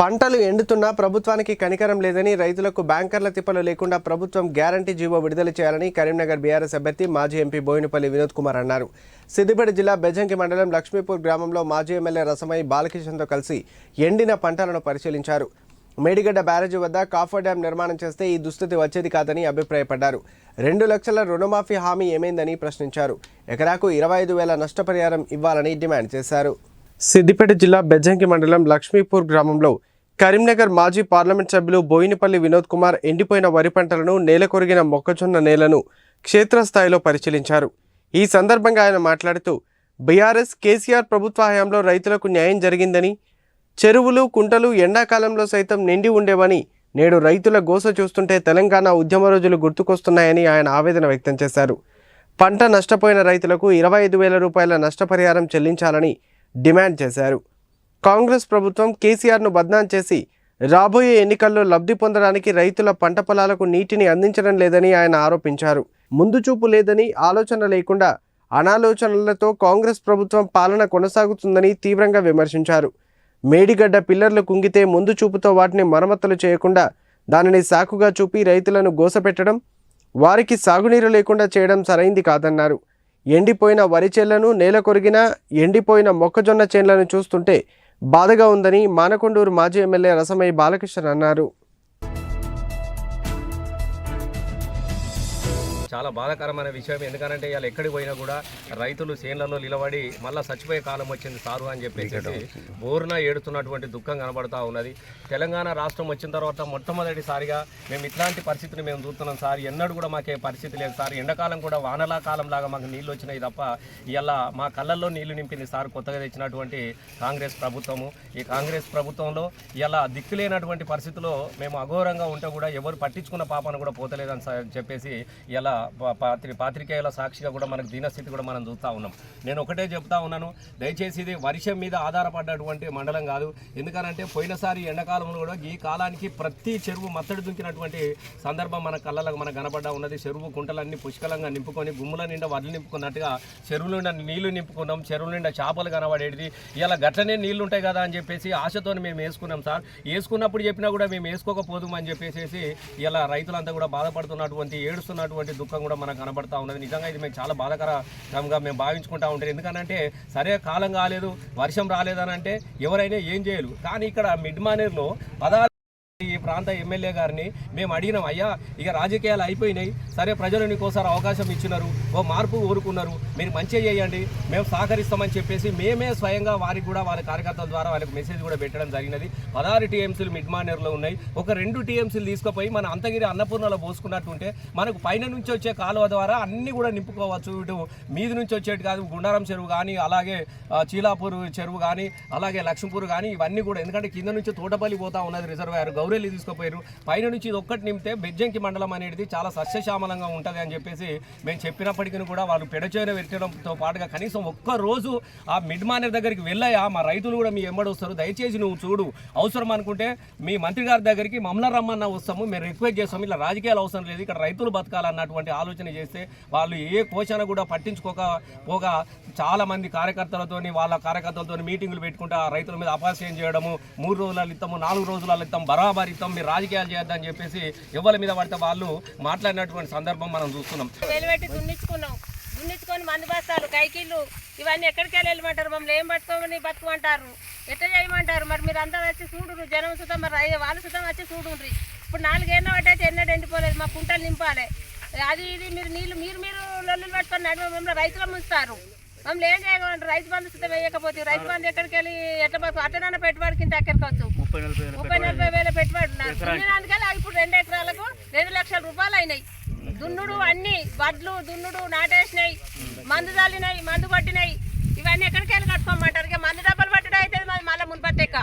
పంటలు ఎండుతున్నా ప్రభుత్వానికి కనికరం లేదని రైతులకు బ్యాంకర్ల తిప్పలు లేకుండా ప్రభుత్వం గ్యారంటీ జీవో విడుదల చేయాలని కరీంనగర్ బీఆర్ఎస్ అభ్యర్థి మాజీ ఎంపీ బోయినపల్లి వినోద్ కుమార్ అన్నారు. సిద్దిపేట జిల్లా బెజంకి మండలం లక్ష్మీపూర్ గ్రామంలో మాజీ ఎమ్మెల్యే రసమై బాలకిషన్తో కలిసి ఎండిన పంటలను పరిశీలించారు. మేడిగడ్డ బ్యారేజీ వద్ద కాఫర్ డ్యాం నిర్మాణం చేస్తే ఈ దుస్థితి వచ్చేది కాదని అభిప్రాయపడ్డారు. రెండు లక్షల రుణమాఫీ హామీ ఏమైందని ప్రశ్నించారు. ఎకరాకు ఇరవై ఐదు వేల నష్టపరిహారం ఇవ్వాలని డిమాండ్ చేశారు. సిద్దిపేట జిల్లా బెజ్జంకి మండలం లక్ష్మీపూర్ గ్రామంలో కరీంనగర్ మాజీ పార్లమెంట్ సభ్యులు బోయినపల్లి వినోద్ కుమార్ ఎండిపోయిన వరి పంటలను నేలకొరిగిన మొక్కజొన్న నేలను క్షేత్రస్థాయిలో పరిశీలించారు. ఈ సందర్భంగా ఆయన మాట్లాడుతూ బీఆర్ఎస్ కేసీఆర్ ప్రభుత్వ హయాంలో రైతులకు న్యాయం జరిగిందని చెరువులు కుంటలు ఎండాకాలంలో సైతం నిండి ఉండేవని నేడు రైతుల గోస చూస్తుంటే తెలంగాణ ఉద్యమ రోజులు గుర్తుకొస్తున్నాయని ఆయన ఆవేదన వ్యక్తం చేశారు. పంట నష్టపోయిన రైతులకు ఇరవై ఐదు వేల రూపాయల నష్టపరిహారం చెల్లించాలని డిమాండ్ చేశారు. కాంగ్రెస్ ప్రభుత్వం కేసీఆర్ను బద్నాం చేసి రాబోయే ఎన్నికల్లో లబ్ధి పొందడానికి రైతుల పంట పొలాలకు నీటిని అందించడం లేదని ఆయన ఆరోపించారు. ముందు చూపు లేదని ఆలోచన లేకుండా అనాలోచనలతో కాంగ్రెస్ ప్రభుత్వం పాలన కొనసాగుతుందని తీవ్రంగా విమర్శించారు. మేడిగడ్డ పిల్లర్లు కుంగితే ముందు చూపుతో వాటిని మరమ్మతులు చేయకుండా దానిని సాకుగా చూపి రైతులను గోసపెట్టడం వారికి సాగునీరు లేకుండా చేయడం సరైంది కాదన్నారు. ఎండిపోయిన వరి చేళ్ళను నేల కొరిగిన ఎండిపోయిన మొక్కజొన్న చేన్లను చూస్తుంటే బాధగా ఉందని మానకొండూరు మాజీ ఎమ్మెల్యే రసమయ్య బాలకృష్ణ అన్నారు. చాలా బాధాకరమైన విషయం. ఎందుకంటే ఇవాళ ఎక్కడికి పోయినా కూడా రైతులు చేన్లలో నిలబడి మళ్ళీ చచ్చిపోయే కాలం వచ్చింది సారు అని చెప్పేసి బోరున ఏడుతున్నటువంటి దుఃఖం కనబడతా ఉన్నది. తెలంగాణ రాష్ట్రం వచ్చిన తర్వాత మొట్టమొదటిసారిగా మేము ఇట్లాంటి పరిస్థితిని మేము చూస్తున్నాం సార్. ఎన్నడూ కూడా మాకే పరిస్థితి లేదు సార్. ఎండాకాలం కూడా వానలా కాలం లాగా మాకు నీళ్ళు వచ్చినాయి తప్ప ఇలా మా కళ్ళల్లో నీళ్ళు నింపింది సార్ కొత్తగా తెచ్చినటువంటి కాంగ్రెస్ ప్రభుత్వము. ఈ కాంగ్రెస్ ప్రభుత్వంలో ఇలా దిక్కులేనటువంటి పరిస్థితిలో మేము అఘోరంగా ఉంటే కూడా ఎవరు పట్టించుకున్న పాపను కూడా పోతలేదని చెప్పేసి ఇలా పాత్రి పాత్రికేయుల సాక్షిగా కూడా మనకు దీనస్థితి కూడా మనం చూస్తూ ఉన్నాం. నేను ఒకటే చెప్తా ఉన్నాను దయచేసి ఇది వర్షం మీద ఆధారపడ్డటువంటి మండలం కాదు. ఎందుకనంటే పోయినసారి ఎండాకాలంలో కూడా ఈ కాలానికి ప్రతి చెరువు మత్తడి దుంకినటువంటి సందర్భం మన కళ్ళలకు మనకు కనబడ్డా ఉన్నది. చెరువు కుంటలన్నీ పుష్కలంగా నింపుకొని గుమ్ముల నిండా వడ్లు నింపుకున్నట్టుగా చెరువుల నిండా నీళ్ళు నింపుకున్నాం. చెరువుల నిండా చేపలు కనబడేది ఇలా గట్లనే నీళ్ళు ఉంటాయి కదా అని చెప్పేసి ఆశతో మేము వేసుకున్నాం సార్. వేసుకున్నప్పుడు చెప్పినా కూడా మేము వేసుకోకపోదు అని చెప్పేసి ఇలా రైతులంతా కూడా బాధపడుతున్నటువంటి ఏడుస్తున్నటువంటి దుఃఖం కూడా మనకు కనబడతా ఉన్నది. నిజంగా ఇది మేము చాలా బాధాకరంగా మేము భావించుకుంటా ఉంటాం ఎందుకంటే సరే కాలం కాలేదు వర్షం రాలేదని అంటే ఎవరైనా ఏం చేయరు కానీ ఇక్కడ మిడ్ మానేర్లో పదహారు ప్రాంత ఎమ్మెల్యే గారిని మేము అడిగినాం అయ్యా ఇక రాజకీయాలు అయిపోయినాయి సరే ప్రజలు నీకోసారి అవకాశం ఇచ్చినారు ఓ మార్పు కోరుకున్నారు మీరు మంచిగా చేయండి మేము సహకరిస్తామని చెప్పేసి మేమే స్వయంగా వారికి కూడా వాళ్ళ కార్యకర్తల ద్వారా వాళ్ళకి మెసేజ్ కూడా పెట్టడం జరిగినది. పదహారు టీఎంసీలు మిడ్ మానేర్లో ఉన్నాయి. ఒక రెండు టీఎంసీలు తీసుకుపోయి మన అంతగిరి అన్నపూర్ణలో పోసుకున్నట్టుంటే మనకు పైన నుంచి వచ్చే కాలువ ద్వారా అన్నీ కూడా నింపుకోవచ్చు. ఇటు మీది నుంచి వచ్చేటి కాదు గుండారం చెరువు కానీ అలాగే చీలాపూర్ చెరువు కానీ అలాగే లక్ష్మీపూర్ కానీ ఇవన్నీ కూడా. ఎందుకంటే కింద నుంచి తోటపల్లి పోతా ఉన్నది రిజర్వాయర్ గౌరెల్లి తీసుకుపోయారు. పైన నుంచి ఇది ఒక్కటి నింపితే బెజ్జంకి మండలం అనేది చాలా సస్యశ్యామలంగా ఉంటుంది అని చెప్పేసి మేము చెప్పినప్పటికీ కూడా వాళ్ళు పెడచేర పెట్టడంతో పాటుగా కనీసం ఒక్క రోజు ఆ మిడ్ మానేర్ దగ్గరికి వెళ్ళాయా? మా రైతులు కూడా మీ ఎంబడి వస్తారు. దయచేసి నువ్వు చూడు. అవసరం అనుకుంటే మీ మంత్రి గారి దగ్గరికి మమ్మల్ని రమ్మన్నా వస్తాము. మేము రిక్వెస్ట్ చేస్తాము. ఇలా రాజకీయాలు అవసరం లేదు. ఇక్కడ రైతులు బతకాలన్నటువంటి ఆలోచన చేస్తే వాళ్ళు ఏ పోషణ కూడా పట్టించుకోక పోగా చాలా మంది కార్యకర్తలతోని వాళ్ళ కార్యకర్తలతో మీటింగులు పెట్టుకుంటూ ఆ రైతుల మీద అపాస్యం చేయడము మూడు రోజుల ఇస్తాము నాలుగు రోజుల ఇస్తాం బరాబర్ ఇస్తాం మీరు రాజకీయాలు చేద్దాం చెప్పేసి ఎవరి మీద పడితే వాళ్ళు మాట్లాడినటువంటి సందర్భం మనం చూస్తున్నాం. దున్నించుకున్నాం దున్నించుకొని మందు బస్తాలు కైకిళ్ళు ఇవన్నీ ఎక్కడికి వెళ్ళమంటారు? మమ్మల్ని ఏం పట్టుకోమని బతుకుమంటారు? ఎట్లా చేయమంటారు? మరి మీరు అందరూ వచ్చి చూడురు జనం సుతం మరి రై- వాళ్ళు సుతం వచ్చి చూడుండ్రి. ఇప్పుడు నాలుగేళ్ళ పట్టయితే ఎన్నడూ ఎండిపోలేదు. మా కుంటలు నింపాలి. అది ఇది మీరు నీళ్ళు మీరు మీరు లొల్లులు పెట్టుకొని నడుమ మమ్మల్ని రైతులు ముంచుతారు మమ్మల్ని ఏం చేయమంటారు రైతు బంధు సుతం వేయకపోతే రైతు బంధు ఎక్కడికి వెళ్ళి ఎట్లా బతుకు అట్టనన్న పెట్టుబడి కింద ఎక్కడికి వచ్చు? ముప్పై నలభై వేల పెట్టుబడి దున్నినందుకల్లా ఇప్పుడు రెండు ఎకరాలకు రెండు లక్షల రూపాయలు అయినాయి. దున్నుడు అన్ని వడ్లు దున్నుడు నాటేసినాయి. మందు చల్లినాయి మందు పట్టినాయి. ఇవన్నీ ఎక్కడికి వెళ్ళి కట్టుకోమంటారు? ఇక మందు డబ్బులు పట్టడం అయితే మళ్ళీ మున్పత్తి ఎక్క